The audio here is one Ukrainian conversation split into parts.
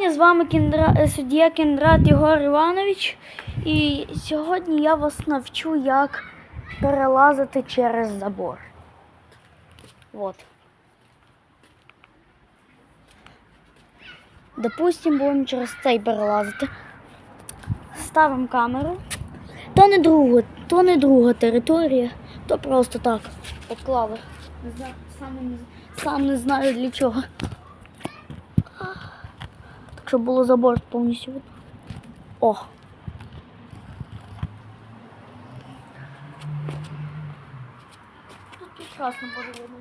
вітання! З вами Кіндра... е, суддя Кіндрат Єгор Іванович. І сьогодні я вас навчу, як перелазити через забор. Вот. Допустим, будемо через цей перелазити. Ставимо камеру. То не друга, то не друга територія, то просто так поклали. Сам не знаю для чого. Щоб було забор повністю видно. О! Тут прекрасно буде видно.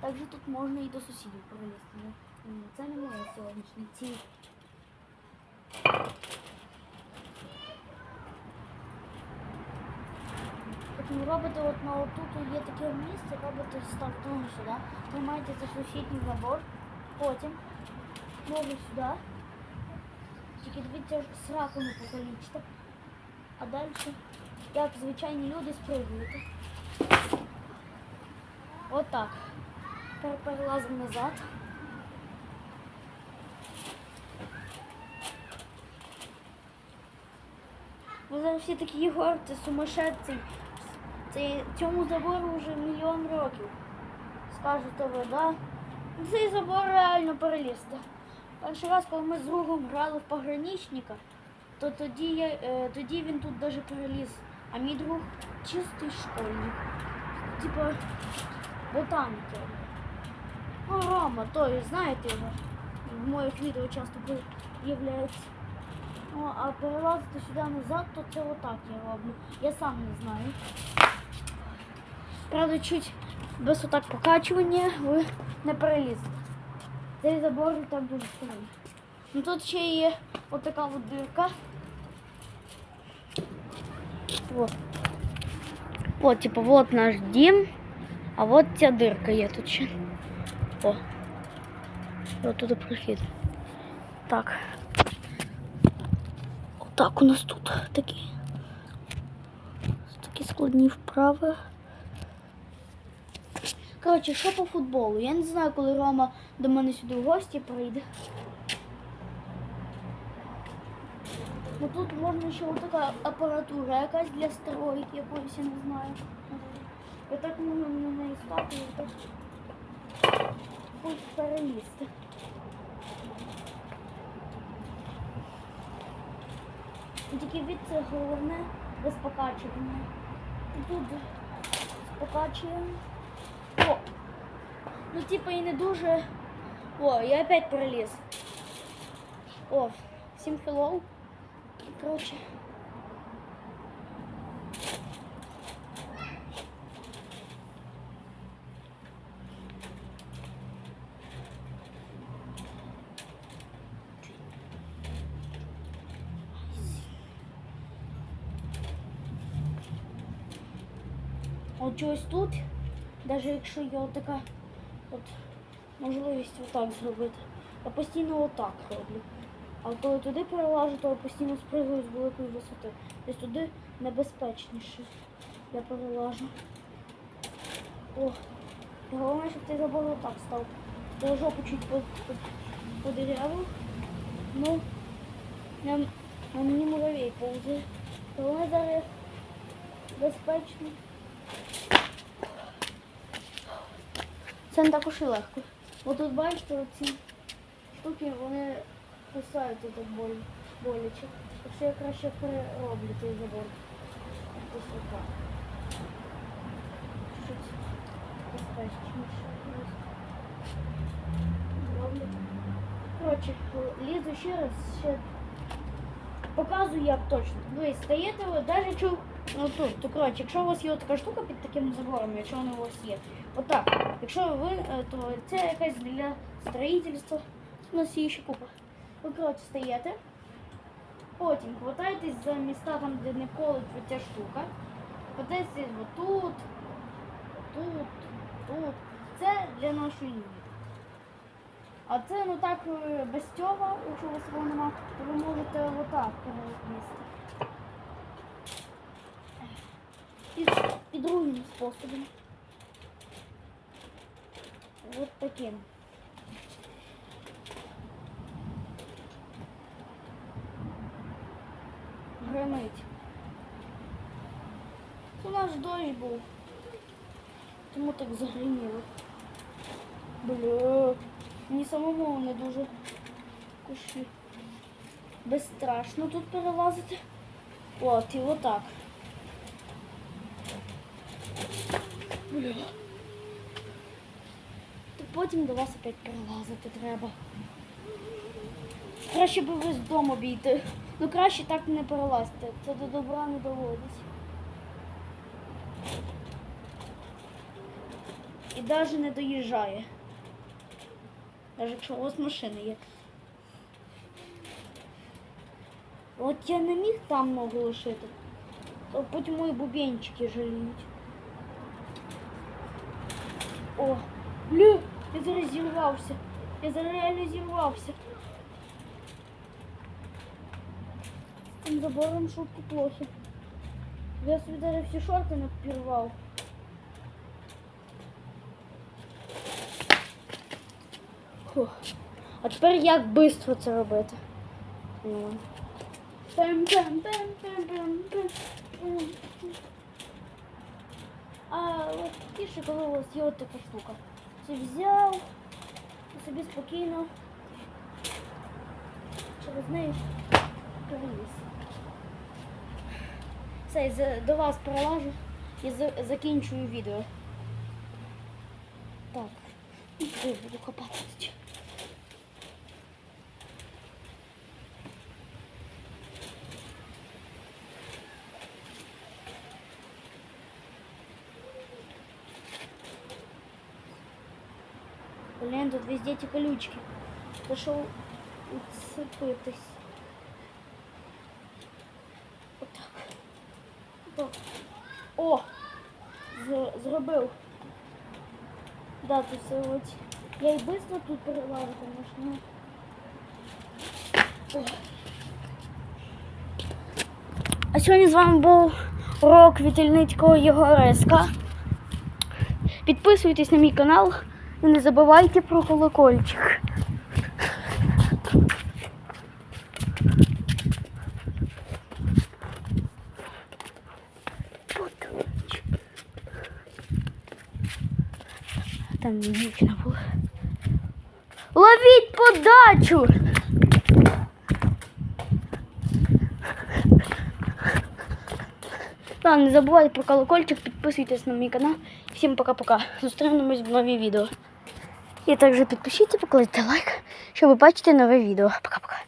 Також тут можна і до сусідів пролізти. ну. Це не моє сьогоднішнє ціль. робите от на отут є таке місце, робите ставте ноги сюди, тримаєте за сусідній забор, потім ноги сюди. Тільки дивіться, сраку не покалічте. А далі, як звичайні люди, спригуєте. Отак. Тепер перелазимо назад. Ви зараз всі такі Єгор, це сумасшедший. Це, цьому забору вже мільйон років. Скажете ви, да? Цей забор реально перелізти. Перший раз, коли ми з другом грали в пограничника, то тоді, я, е, тоді він тут навіть переліз. А мій друг чистий школьник. Типа ботаніки. Ну, Рома, той, знаєте його. В моїх відео часто з'являється. Ну, а перелазити сюди назад, то це отак я роблю. Я сам не знаю. Правда, чуть без отак покачування ви не перелізете. Цей забор там дуже старий. Ну тут ще є отака от дирка. Вот. Вот, типа, вот наш дім, а вот ця дирка є тут ще. О. От туди прохід. Так. Так, у нас тут такі, такі складні вправи. Коротше, що по футболу? Я не знаю, коли Рома до мене сюди в гості прийде. Ну тут можна ще така апаратура якась для стройки, якоїсь я не знаю. Я так можу на неї стати і так хоч перелізти. Тільки від це головне без покачування. І тут покачуємо. О! Ну типа і не дуже. О, я опять проліз. О, всім hello. Короче. От чогось тут, навіть якщо є така От можливість отак зробити, я постійно отак роблю. А коли туди перелажу, то я постійно спригую з великої висоти. Тобто туди небезпечніше я перелажу. О, і головне, щоб ти забор отак став. Я жопу чуть под, под, подирявив. Ну, на, на мені муравей повзає. Головне зараз безпечно. Це не також і легко. Бо тут бачите, ці штуки вони кусаються так боляче. Так що я краще перероблю цей забор. Ось отак. Чуть безпечніше. Коротше, лізу ще раз, ще показую як точно. Ви стаєте, навіть ну, тут, то коротше, якщо у вас є така штука під таким забором, якщо вона у вас є, отак. Якщо ви, е, то це якась для строїтельства. У нас є ще купа. Ви коротше стаєте, потім хватаєтесь за міста там, де не колить ця штука. Хватаєтесь отут, тут, тут. Це для нашої. А це ну так е, без цього, якщо у вас його нема, то ви можете отак перелізти. І, другим способом. от таким. Гримить. Це у нас дощ був. Тому так загриміло. Бля, мені самому не дуже куші. Безстрашно тут перелазити. От, і отак. Бля. То потім до вас опять перелазити треба. Краще би ви з дому обійти. Ну краще так не перелазьте. Це до добра не доводить. І навіть не доїжджає. Навіть якщо у вас машина є. От я не міг там ногу лишити. То потім мої бубенчики жаліють. О, бля, я зараз зірвався. Я зараз реально зірвався. З цим забором шутки плохи. Я собі даже всі шорти не Фух. А тепер як швидко це робити? Ну. А от тише, коли у вас є от така штука. Це взяв і собі спокійно через неї переліз. Все, до вас перелажу і закінчую відео. Так, і буду копати. тут. Блін, тут везде ті колючки. Пішов уцепитись. Отак. Отак. О! З- зробив. Да, тут все от. Я і швидко тут перелажу, звісно. А сьогодні з вами був урок Вітельницького Єгореска. Підписуйтесь на мій канал і не забувайте про колокольчик. Колокольчик. Там дівчина була. Ловіть подачу! Да, не забувайте про колокольчик, підписуйтесь на мій канал. Всім пока-пока. Зустрінемось в нові відео. І також підпишіться, покладіть лайк, щоб бачити нове відео. Пока-пока.